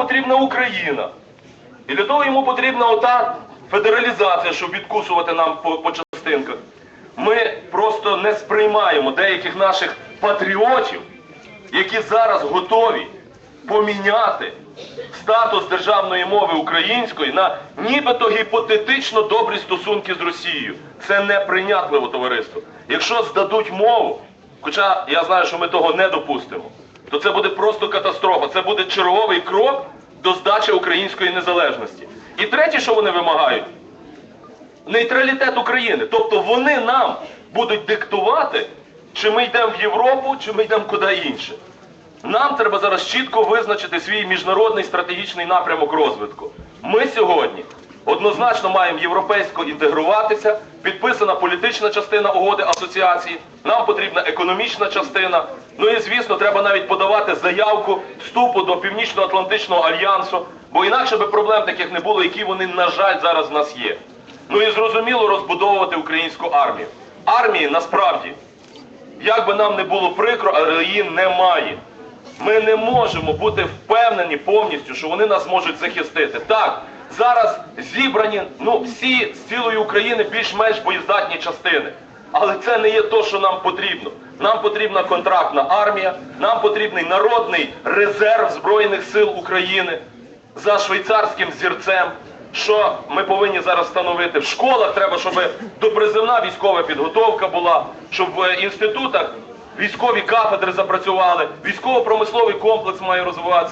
потрібна Україна. І для того йому потрібна ота федералізація, щоб відкусувати нам по, по частинках. Ми просто не сприймаємо деяких наших патріотів, які зараз готові поміняти статус державної мови української на нібито гіпотетично добрі стосунки з Росією. Це неприйнятливо, товариство. Якщо здадуть мову, хоча я знаю, що ми того не допустимо, то це буде просто катастрофа. Це буде черговий крок до здачі української незалежності. І третє, що вони вимагають, нейтралітет України. Тобто вони нам будуть диктувати, чи ми йдемо в Європу, чи ми йдемо куди інше. Нам треба зараз чітко визначити свій міжнародний стратегічний напрямок розвитку. Ми сьогодні однозначно маємо європейсько інтегруватися, підписана політична частина угоди асоціації, нам потрібна економічна частина. Ну і звісно, треба навіть подавати заявку вступу до Північно-Атлантичного альянсу, бо інакше би проблем таких не було, які вони, на жаль, зараз в нас є. Ну і зрозуміло розбудовувати українську армію. Армії насправді, як би нам не було прикро, але її немає. Ми не можемо бути впевнені повністю, що вони нас можуть захистити. Так, зараз зібрані ну, всі з цілої України більш-менш боєздатні частини. Але це не є то, що нам потрібно. Нам потрібна контрактна армія, нам потрібний народний резерв Збройних сил України за швейцарським зірцем. Що ми повинні зараз встановити в школах? Треба, щоб допризивна військова підготовка була, щоб в інститутах військові кафедри запрацювали, військово-промисловий комплекс має розвиватися.